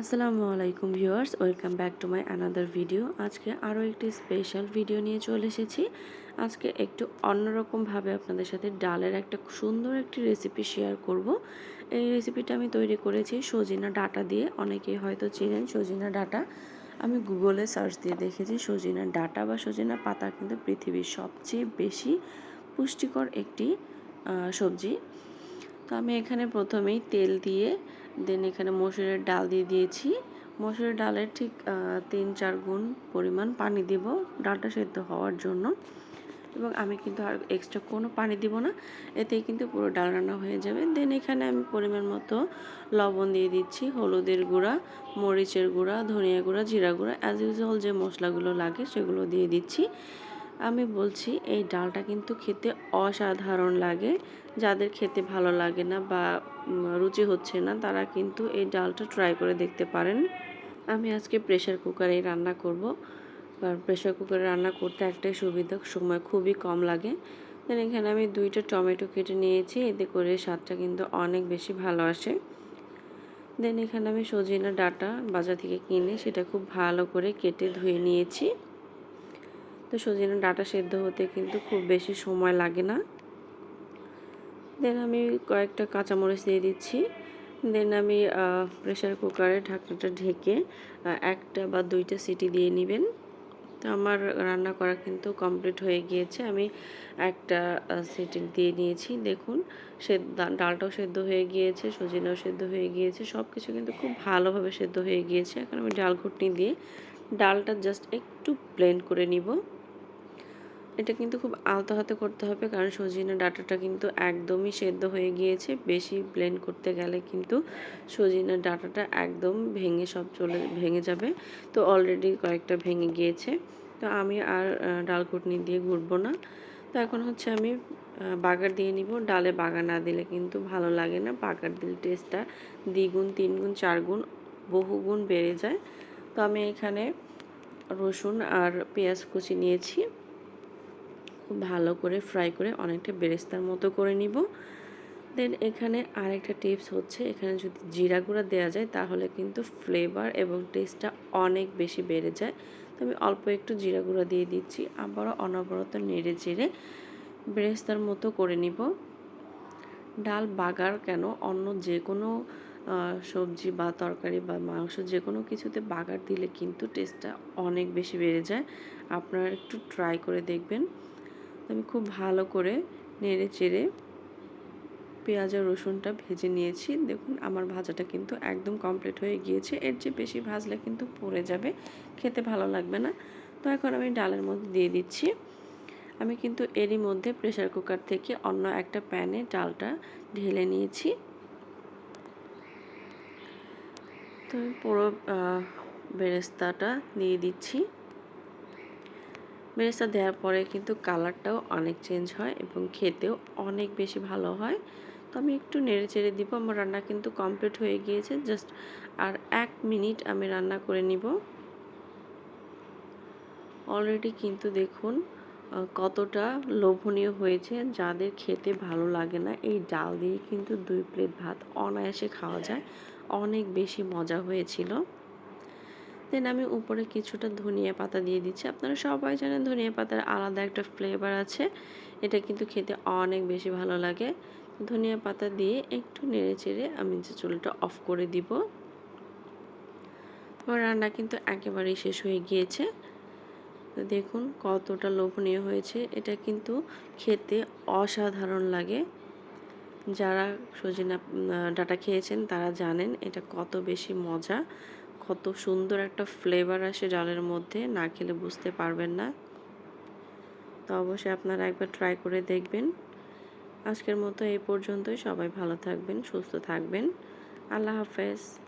আসসালামু আলাইকুম viewers, welcome back to my another video. আজকে আরও একটি স্পেশাল ভিডিও নিয়ে চলে এসেছি। আজকে একটু অন্যরকমভাবে আপনাদের সাথে ডালের একটা সুন্দর একটি রেসিপি শেয়ার করব। এই রেসিপিটা আমি তৈরি করেছি সজিনা ডাটা দিয়ে। অনেকেই হয়তো চেনেন সজিনা ডাটা। আমি গুগলে সার্চ দিয়ে দেখেছি সজিনা ডাটা বা সজিনা পাতা কিন্তু পৃথিবীর সবচেয়ে বেশি পুষ্টিকর একটি সবজি। তো আমি এখানে প্রথমেই তেল দিয়ে দেন এখানে মসুরের ডাল দিয়ে দিয়েছি। মসুরের ডালের ঠিক তিন চার গুণ পরিমাণ পানি দিব ডালটা সেদ্ধ হওয়ার জন্য। এবং আমি কিন্তু আর এক্সট্রা কোনো পানি দিব না। এতেই কিন্তু পুরো ডাল রান্না হয়ে যাবে। দেন এখানে আমি পরিমাণ মতো লবণ দিয়ে দিচ্ছি, হলুদের গুঁড়া, মরিচের গুঁড়া, ধনিয়া গুঁড়া, জিরা গুঁড়া। অ্যাজ ইউজুয়াল যে মশলাগুলো লাগে সেগুলো দিয়ে দিচ্ছি। আমি বলছি, এই ডালটা কিন্তু খেতে অসাধারণ লাগে। যাদের খেতে ভালো লাগে না বা রুচি হচ্ছে না, তারা কিন্তু এই ডালটা ট্রাই করে দেখতে পারেন। আমি আজকে প্রেশার কুকারে রান্না করব। কারণ প্রেশার কুকারে রান্না করতে একটাই সুবিধা, সময় খুবই কম লাগে। দেন এখানে আমি দুইটা টমেটো কেটে নিয়েছি, এতে করে স্বাদটা কিন্তু অনেক বেশি ভালো আসে। দেন এখানে আমি সজিনা ডাটা বাজার থেকে কিনে, সেটা খুব ভালো করে কেটে ধুয়ে নিয়েছি। তো সজিনা ডাটা সেদ্ধ হতে কিন্তু খুব বেশি সময় লাগে না। দেন আমি কয়েকটা কাঁচামরিচ দিয়ে দিচ্ছি। দেন আমি প্রেশার কুকারে ঢাকনাটা ঢেকে একটা বা দুইটা সিটি দিয়ে নেবেন। তো আমার রান্না করা কিন্তু কমপ্লিট হয়ে গিয়েছে। আমি একটা সিটি দিয়ে নিয়েছি। দেখুন, সে ডালটাও সেদ্ধ হয়ে গিয়েছে, সজিনাও সেদ্ধ হয়ে গিয়েছে। সব কিছু কিন্তু খুব ভালোভাবে সেদ্ধ হয়ে গিয়েছে। এখন আমি ডাল ঘুটনি দিয়ে ডালটা জাস্ট একটু ব্লেন্ড করে নিব। এটা কিন্তু খুব আলতো হাতে করতে হবে, কারণ সজিনা ডাটাটা কিন্তু একদমই সেদ্ধ হয়ে গিয়েছে। বেশি ব্লেন্ড করতে গেলে কিন্তু সজিনা ডাটাটা একদম ভেঙে সব চলে, ভেঙে যাবে। তো অলরেডি কয়েকটা ভেঙে গিয়েছে। তো আমি আর ডাল কুটনি দিয়ে ঘুরবো না। তো এখন হচ্ছে আমি বাগার দিয়ে নিব। ডালে বাগার না দিলে কিন্তু ভালো লাগে না। বাগার দিলে টেস্টটা দ্বিগুণ, তিনগুণ, চারগুণ, বহুগুণ বেড়ে যায়। তো আমি এখানে রসুন আর পেঁয়াজ কুচি নিয়েছি। খুব ভালো করে ফ্রাই করে অনেকটা বেরেস্তার মতো করে নিব। দেন এখানে আরেকটা টিপস হচ্ছে, এখানে যদি জিরা গুঁড়া দেওয়া যায় তাহলে কিন্তু ফ্লেভার এবং টেস্টটা অনেক বেশি বেড়ে যায়। তো আমি অল্প একটু জিরা গুঁড়া দিয়ে দিচ্ছি, আবারও অনবরত নেড়ে চেড়ে বেরেস্তার মতো করে নিব। ডাল বাগার কেন অন্য যে কোনো সবজি বা তরকারি বা মাংস যে কোনো কিছুতে বাগার দিলে কিন্তু টেস্টটা অনেক বেশি বেড়ে যায়। আপনারা একটু ট্রাই করে দেখবেন। আমি খুব ভালো করে নেড়ে চেড়ে পেঁয়াজ আর রসুনটা ভেজে নিয়েছি। দেখুন, আমার ভাজাটা কিন্তু একদম কমপ্লিট হয়ে গিয়েছে। এর চেয়ে বেশি ভাজলে কিন্তু পড়ে যাবে, খেতে ভালো লাগবে না। তো এখন আমি ডালের মধ্যে দিয়ে দিচ্ছি। আমি কিন্তু এরই মধ্যে প্রেশার কুকার থেকে অন্য একটা প্যানে ডালটা ঢেলে নিয়েছি। তো পুরো বেরেস্তাটা দিয়ে দিচ্ছি। বেরেস্তা দেওয়ার পরে কিন্তু কালারটাও অনেক চেঞ্জ হয় এবং খেতেও অনেক বেশি ভালো হয়। তো আমি একটু নেড়ে চেড়ে দিব, আমার রান্না কিন্তু কমপ্লিট হয়ে গিয়েছে। জাস্ট আর এক মিনিট আমি রান্না করে নিব। অলরেডি কিন্তু দেখুন কতটা লোভনীয় হয়েছে। যাদের খেতে ভালো লাগে না, এই ডাল দিয়ে কিন্তু দুই প্লেট ভাত অনায়াসে খাওয়া যায়। অনেক বেশি মজা হয়েছিল। দেন আমি উপরে কিছুটা ধনিয়া পাতা দিয়ে দিচ্ছি। আপনারা সবাই জানেন ধনিয়া পাতার আলাদা একটা ফ্লেভার আছে। এটা কিন্তু খেতে অনেক বেশি ভালো লাগে। ধনিয়া পাতা দিয়ে একটু নেড়ে চেড়ে আমি যে চুলটা অফ করে দিব। আমার রান্না কিন্তু একেবারেই শেষ হয়ে গিয়েছে। তো দেখুন কতটা লোভনীয় হয়েছে। এটা কিন্তু খেতে অসাধারণ লাগে। যারা সজিনা ডাটা খেয়েছেন তারা জানেন এটা কত বেশি মজা। কত সুন্দর একটা ফ্লেভার আসে ডালের মধ্যে, না খেলে বুঝতে পারবেন না। তো অবশ্যই আপনারা একবার ট্রাই করে দেখবেন। আজকের মতো এই পর্যন্তই। সবাই ভালো থাকবেন, সুস্থ থাকবেন। আল্লাহ হাফেজ।